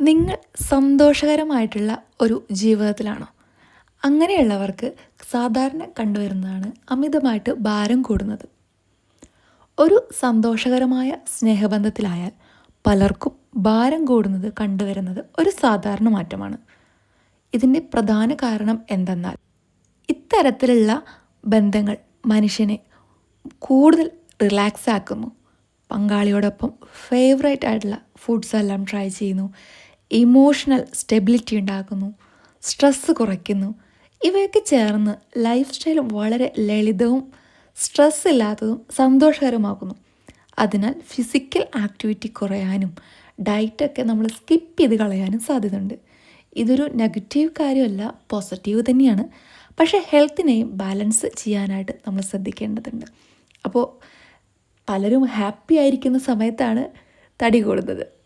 നിങ്ങൾ സന്തോഷകരമായിട്ടുള്ള ഒരു ജീവിതത്തിലാണോ? അങ്ങനെയുള്ളവർക്ക് സാധാരണ കണ്ടുവരുന്നതാണ് അമിതമായിട്ട് ഭാരം കൂടുന്നത്. ഒരു സന്തോഷകരമായ സ്നേഹബന്ധത്തിലായാൽ പലർക്കും ഭാരം കൂടുന്നത് കണ്ടുവരുന്നത് ഒരു സാധാരണ മാറ്റമാണ്. ഇതിന്റെ പ്രധാന കാരണം എന്തെന്നാൽ ഇത്തരത്തിലുള്ള ബന്ധങ്ങൾ മനുഷ്യനെ കൂടുതൽ റിലാക്സ് ആക്കുന്നു പങ്കാളിയോടൊപ്പം ഫേവറേറ്റ് ആയിട്ടുള്ള ഫുഡ്സ് എല്ലാം ട്രൈ ചെയ്യുന്നു. ഇമോഷണൽ സ്റ്റെബിലിറ്റി ഉണ്ടാക്കുന്നു സ്ട്രെസ്സ് കുറയ്ക്കുന്നു. ഇവയൊക്കെ ചേർന്ന് ലൈഫ് സ്റ്റൈൽ വളരെ ലളിതവും സ്ട്രെസ് ഇല്ലാത്തതും സന്തോഷകരമാക്കുന്നു. അതിനാൽ ഫിസിക്കൽ ആക്ടിവിറ്റി കുറയാനും ഡയറ്റൊക്കെ നമ്മൾ സ്കിപ്പ് ചെയ്ത് കളയാനും സാധ്യതയുണ്ട്. ഇതൊരു നെഗറ്റീവ് കാര്യമല്ല പോസിറ്റീവ് തന്നെയാണ്. പക്ഷേ ഹെൽത്തിനെയും ബാലൻസ് ചെയ്യാനായിട്ട് നമ്മൾ ശ്രദ്ധിക്കേണ്ടതുണ്ട്. അപ്പോൾ പലരും ഹാപ്പി ആയിരിക്കുന്ന സമയത്താണ് തടി കൂടുന്നത്.